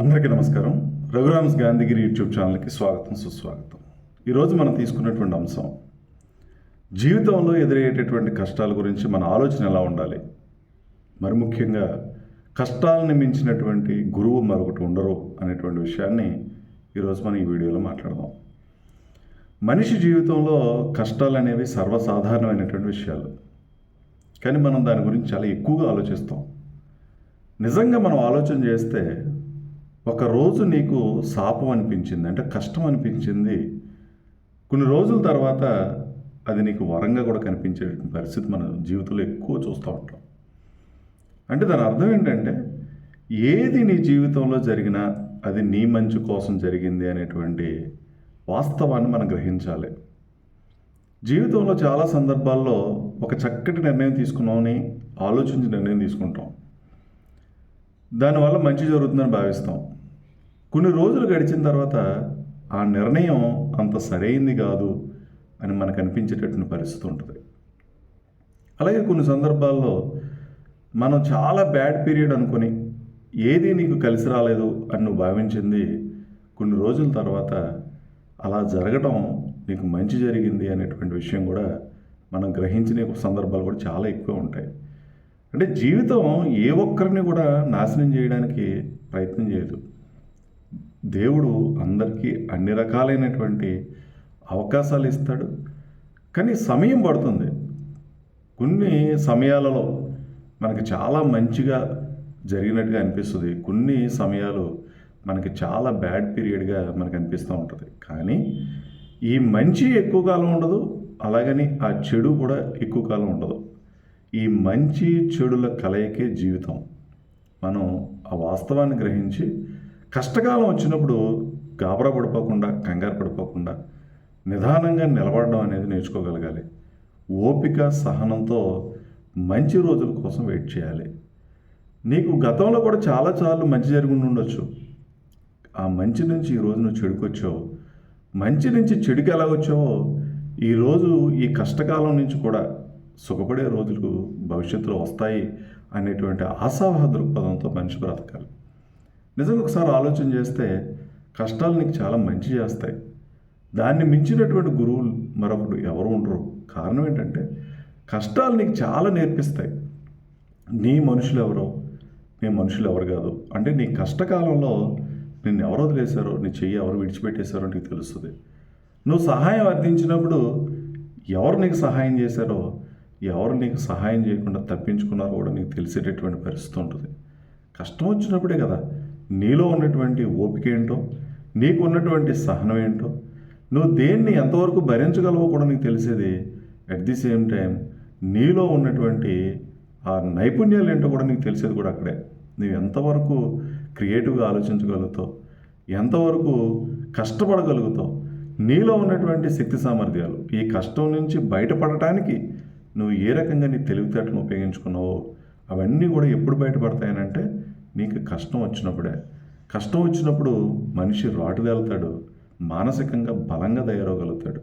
అందరికీ నమస్కారం. రఘురామ్స్ గాంధీగిరి యూట్యూబ్ ఛానల్కి స్వాగతం సుస్వాగతం. ఈరోజు మనం తీసుకున్నటువంటి అంశం జీవితంలో ఎదురయ్యేటటువంటి కష్టాల గురించి మన ఆలోచన ఎలా ఉండాలి? మరి ముఖ్యంగా కష్టాలను మించినటువంటి గురువు మరొకటి ఉండరు అనేటువంటి విషయాన్ని ఈరోజు మనం ఈ వీడియోలో మాట్లాడదాం. మనిషి జీవితంలో కష్టాలు అనేవి సర్వసాధారణమైనటువంటి విషయాలు. కానీ మనం దాని గురించి చాలా ఎక్కువగా ఆలోచిస్తాం. నిజంగా మనం ఆలోచన చేస్తే ఒక రోజు నీకు శాపం అనిపించింది అంటే కష్టం అనిపించింది. కొన్ని రోజుల తర్వాత అది నీకు వరంగా కూడా కనిపించే పరిస్థితి మన జీవితంలో ఎక్కువ చూస్తూ ఉంటాం. అంటే దాని అర్థం ఏంటంటే ఏది నీ జీవితంలో జరిగినా అది నీ మంచి కోసం జరిగింది అనేటువంటి వాస్తవాన్ని మనం గ్రహించాలి. జీవితంలో చాలా సందర్భాల్లో ఒక చక్కటి నిర్ణయం తీసుకున్నామని ఆలోచించి నిర్ణయం తీసుకుంటాం. దానివల్ల మంచి జరుగుతుందని భావిస్తాం. కొన్ని రోజులు గడిచిన తర్వాత ఆ నిర్ణయం అంత సరైంది కాదు అని మనకు అనిపించేటటువంటి పరిస్థితి ఉంటుంది. అలాగే కొన్ని సందర్భాల్లో మనం చాలా బ్యాడ్ పీరియడ్ అనుకొని ఏది నీకు కలిసి రాలేదు అని నువ్వు భావించింది కొన్ని రోజుల తర్వాత అలా జరగడం నీకు మంచి జరిగింది అనేటువంటి విషయం కూడా మనం గ్రహించిన సందర్భాలు కూడా చాలా ఎక్కువ ఉంటాయి. అంటే జీవితం ఏ ఒక్కరిని కూడా నాశనం చేయడానికి ప్రయత్నం చేయదు. దేవుడు అందరికీ అన్ని రకాలైనటువంటి అవకాశాలు ఇస్తాడు. కానీ సమయం పడుతుంది. కొన్ని సమయాలలో మనకి చాలా మంచిగా జరిగినట్టుగా అనిపిస్తుంది. కొన్ని సమయాలు మనకి చాలా బ్యాడ్ పీరియడ్గా మనకు అనిపిస్తూ ఉంటుంది. కానీ ఈ మంచి ఎక్కువ కాలం ఉండదు. అలాగని ఆ చెడు కూడా ఎక్కువ కాలం ఉండదు. ఈ మంచి చెడుల కలయికే జీవితం. మనం ఆ వాస్తవాన్ని గ్రహించి కష్టకాలం వచ్చినప్పుడు గాబరా పడిపోకుండా కంగారు పడిపోకుండా నిదానంగా నిలబడడం అనేది నేర్చుకోగలగాలి. ఓపిక సహనంతో మంచి రోజుల కోసం వెయిట్ చేయాలి. నీకు గతంలో కూడా చాలా సార్లు మంచి జరిగి ఉండొచ్చు. ఆ మంచి నుంచి ఈరోజు నువ్వు చెడుకొచ్చావు. మంచి నుంచి చెడుకి ఎలా వచ్చావో ఈరోజు ఈ కష్టకాలం నుంచి కూడా సుఖపడే రోజులు భవిష్యత్తులో వస్తాయి అనేటువంటి ఆశావాహ దృక్పథంతో మనిషి బ్రతకాలి. నిజంగా ఒకసారి ఆలోచన చేస్తే కష్టాలు నీకు చాలా మంచి చేస్తాయి. దాన్ని మించినటువంటి గురువులు మరొకడు ఎవరు ఉండరు. కారణం ఏంటంటే కష్టాలు నీకు చాలా నేర్పిస్తాయి. నీ మనుషులు ఎవరో నీ మనుషులు ఎవరు కాదు. అంటే నీ కష్టకాలంలో నిన్ను ఎవరు వదిలేశారో నీ చెయ్యి ఎవరు విడిచిపెట్టేశారో నీకు తెలుస్తుంది. నువ్వు సహాయం అర్థించినప్పుడు ఎవరు నీకు సహాయం చేశారో ఎవరు నీకు సహాయం చేయకుండా తప్పించుకున్నారో కూడా నీకు తెలిసేటటువంటి పరిస్థితి ఉంటుంది. కష్టం వచ్చినప్పుడే కదా నీలో ఉన్నటువంటి ఓపిక ఏంటో నీకు ఉన్నటువంటి సహనం ఏంటో నువ్వు దేన్ని ఎంతవరకు భరించగలవో కూడా నీకు తెలిసేది. అట్ ది సేమ్ టైం నీలో ఉన్నటువంటి ఆ నైపుణ్యాలు ఏంటో కూడా నీకు తెలిసేది కూడా అక్కడే. నువ్వు ఎంతవరకు క్రియేటివ్గా ఆలోచించగలుగుతావు ఎంతవరకు కష్టపడగలుగుతావు నీలో ఉన్నటువంటి శక్తి సామర్థ్యాలు ఈ కష్టం నుంచి బయటపడటానికి నువ్వు ఏ రకంగా నీ తెలివితేటలను ఉపయోగించుకున్నావో అవన్నీ కూడా ఎప్పుడు బయటపడతాయనంటే నీకు కష్టం వచ్చినప్పుడే. కష్టం వచ్చినప్పుడు మనిషి రాటుదేలుతాడు. మానసికంగా బలంగా తయారవగలుగుతాడు.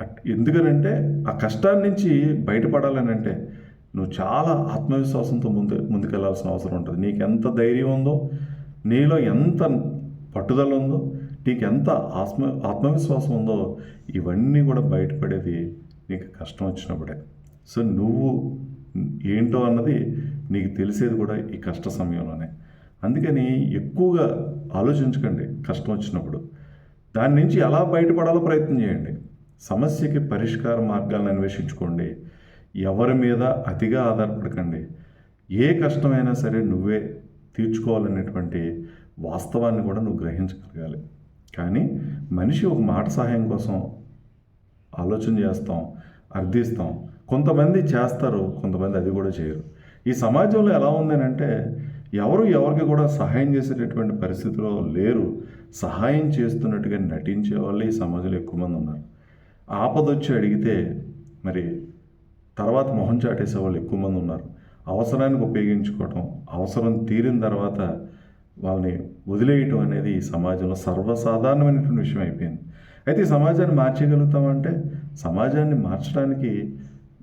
అట్ ఎందుకనంటే ఆ కష్టాన్ని నుంచి బయటపడాలని అంటే నువ్వు చాలా ఆత్మవిశ్వాసంతో ముందు ముందుకెళ్ళాల్సిన అవసరం ఉంటుంది. నీకు ఎంత ధైర్యం ఉందో నీలో ఎంత పట్టుదల ఉందో నీకు ఎంత ఆత్మ ఆత్మవిశ్వాసం ఉందో ఇవన్నీ కూడా బయటపడేది నీకు కష్టం వచ్చినప్పుడే. సో నువ్వు ఏంటో అన్నది నీకు తెలిసేది కూడా ఈ కష్ట సమయంలోనే. అందుకని ఎక్కువగా ఆలోచించకండి కష్టం వచ్చినప్పుడు. దాని నుంచి ఎలా బయటపడాలో ప్రయత్నం చేయండి. సమస్యకి పరిష్కార మార్గాలను అన్వేషించుకోండి. ఎవరి మీద అతిగా ఆధారపడకండి. ఏ కష్టమైనా సరే నువ్వే తీర్చుకోవాలనేటువంటి వాస్తవాన్ని కూడా నువ్వు గ్రహించగలగాలి. కానీ మనిషి ఒక మాట సహాయం కోసం ఆలోచన చేస్తాం. అర్థిస్తాం. కొంతమంది చేస్తారు కొంతమంది అది కూడా చేయరు. ఈ సమాజంలో ఎలా ఉందనంటే ఎవరు ఎవరికి కూడా సహాయం చేసేటటువంటి పరిస్థితిలో లేరు. సహాయం చేస్తున్నట్టుగా నటించే వాళ్ళు ఈ సమాజంలో ఎక్కువ మంది ఉన్నారు. ఆపదొచ్చి అడిగితే మరి తర్వాత మొహం చాటేసే వాళ్ళు ఎక్కువ మంది ఉన్నారు. అవసరానికి ఉపయోగించుకోవటం అవసరం తీరిన తర్వాత వాళ్ళని వదిలేయటం అనేది ఈ సమాజంలో సర్వసాధారణమైనటువంటి విషయం అయిపోయింది. అయితే ఈ సమాజాన్ని మార్చగలుగుతామంటే సమాజాన్ని మార్చడానికి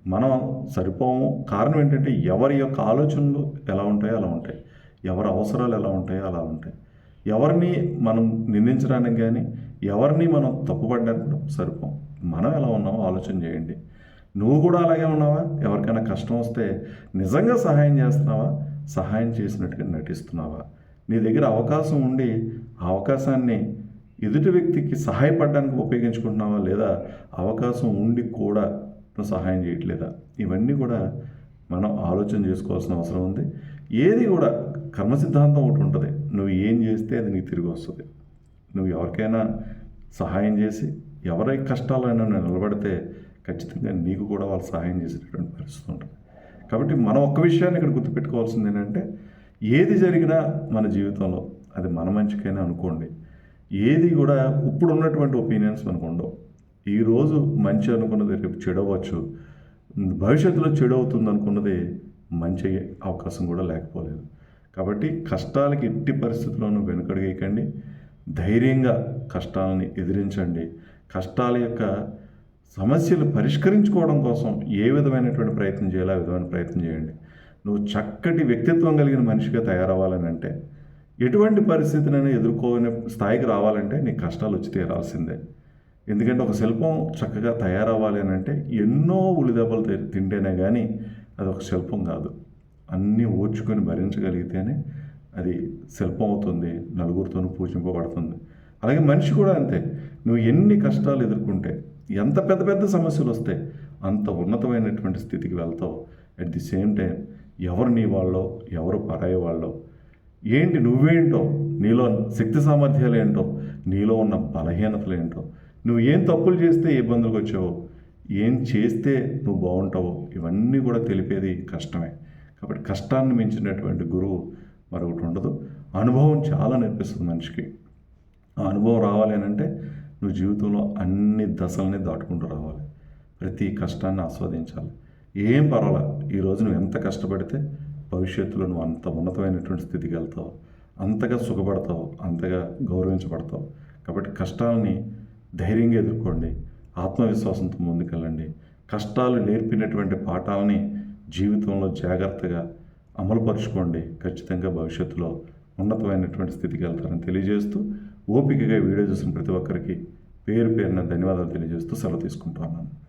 మనం సరిపోము. కారణం ఏంటంటే ఎవరి యొక్క ఆలోచనలు ఎలా ఉంటాయో అలా ఉంటాయి. ఎవరి అవసరాలు ఎలా ఉంటాయో అలా ఉంటాయి. ఎవరిని మనం నిందించడానికి కానీ ఎవరిని మనం తప్పుపడడానికి కూడా సరిపోం. మనం ఎలా ఉన్నామో ఆలోచన చేయండి. నువ్వు కూడా అలాగే ఉన్నావా? ఎవరికైనా కష్టం వస్తే నిజంగా సహాయం చేస్తున్నావా? సహాయం చేసినట్టుగా నటిస్తున్నావా? నీ దగ్గర అవకాశం ఉండి ఆ అవకాశాన్ని ఎదుటి వ్యక్తికి సహాయపడడానికి ఉపయోగించుకుంటున్నావా లేదా అవకాశం ఉండి కూడా నువ్వు సహాయం చేయట్లేదా? ఇవన్నీ కూడా మనం ఆలోచన చేసుకోవాల్సిన అవసరం ఉంది. ఏది కూడా కర్మ సిద్ధాంతం ఒకటి ఉంటుంది. నువ్వు ఏం చేస్తే అది నీకు తిరిగి వస్తుంది. నువ్వు ఎవరికైనా సహాయం చేసి ఎవరి కష్టాలైనా నిలబడితే ఖచ్చితంగా నీకు కూడా వాళ్ళు సహాయం చేసేటటువంటి పరిస్థితి ఉంటుంది. కాబట్టి మనం ఒక్క విషయాన్ని ఇక్కడ గుర్తుపెట్టుకోవాల్సింది ఏంటంటే ఏది జరిగినా మన జీవితంలో అది మన మంచికైనా అనుకోండి ఏది కూడా ఇప్పుడు ఉన్నటువంటి ఒపీనియన్స్ మనకు ఉండవు. ఈరోజు మంచి అనుకున్నది రేపు చెడవచ్చు. భవిష్యత్తులో చెడు అవుతుంది అనుకున్నది మంచి అవకాశం కూడా లేకపోలేదు. కాబట్టి కష్టాలకి ఎట్టి పరిస్థితుల్లోనూ వెనుకడిగేయకండి. ధైర్యంగా కష్టాలని ఎదిరించండి. కష్టాల యొక్క సమస్యలు పరిష్కరించుకోవడం కోసం ఏ విధమైనటువంటి ప్రయత్నం చేయాలో ఆ విధమైన ప్రయత్నం చేయండి. నువ్వు చక్కటి వ్యక్తిత్వం కలిగిన మనిషిగా తయారవ్వాలని అంటే ఎటువంటి పరిస్థితినైనా ఎదుర్కోని స్థాయికి రావాలంటే నీకు కష్టాలు వచ్చి తీరాల్సిందే. ఎందుకంటే ఒక శిల్పం చక్కగా తయారవ్వాలి అని అంటే ఎన్నో ఉలిదెబ్బలు తింటేనే కానీ అది ఒక శిల్పం కాదు. అన్నీ ఓర్చుకొని భరించగలిగితేనే అది శిల్పం అవుతుంది నలుగురితోనూ పూజింపబడుతుంది. అలాగే మనిషి కూడా అంతే. నువ్వు ఎన్ని కష్టాలు ఎదుర్కొంటే ఎంత పెద్ద పెద్ద సమస్యలు వస్తే అంత ఉన్నతమైనటువంటి స్థితికి వెళ్తావు. అట్ ది సేమ్ టైం ఎవరు నీ వాళ్ళో ఎవరు పరాయి వాళ్ళో ఏంటి నువ్వేంటో? నీలో శక్తి సామర్థ్యాలు ఏంటో? నీలో ఉన్న బలహీనతలు ఏంటో? నువ్వు ఏం తప్పులు చేస్తే ఏ ఇబ్బందులకు వచ్చావో? ఏం చేస్తే నువ్వు బాగుంటావో? ఇవన్నీ కూడా తెలిపేది కష్టమే. కాబట్టి కష్టాన్ని మించినటువంటి గురువు మరొకటి ఉండదు. అనుభవం చాలా నేర్పిస్తుంది మనిషికి. ఆ అనుభవం రావాలి అని అంటే నువ్వు జీవితంలో అన్ని దశల్ని దాటుకుంటూ రావాలి. ప్రతి కష్టాన్ని ఆస్వాదించాలి. ఏం పర్వాలేదు ఈరోజు నువ్వు ఎంత కష్టపడితే భవిష్యత్తులో నువ్వు అంత ఉన్నతమైనటువంటి స్థితికి వెళ్తావు. అంతగా సుఖపడతావు. అంతగా గౌరవించబడతావు. కాబట్టి కష్టాలని ధైర్యంగా ఎదుర్కోండి. ఆత్మవిశ్వాసంతో ముందుకెళ్ళండి. కష్టాలు నేర్పినటువంటి పాఠాలని జీవితంలో జాగ్రత్తగా అమలుపరుచుకోండి. ఖచ్చితంగా భవిష్యత్తులో ఉన్నతమైనటువంటి స్థితికి వెళ్తారని తెలియజేస్తూ ఓపికగా వీడియో చూసిన ప్రతి ఒక్కరికి పేరు పేరున ధన్యవాదాలు తెలియజేస్తూ సెలవు తీసుకుంటున్నాను.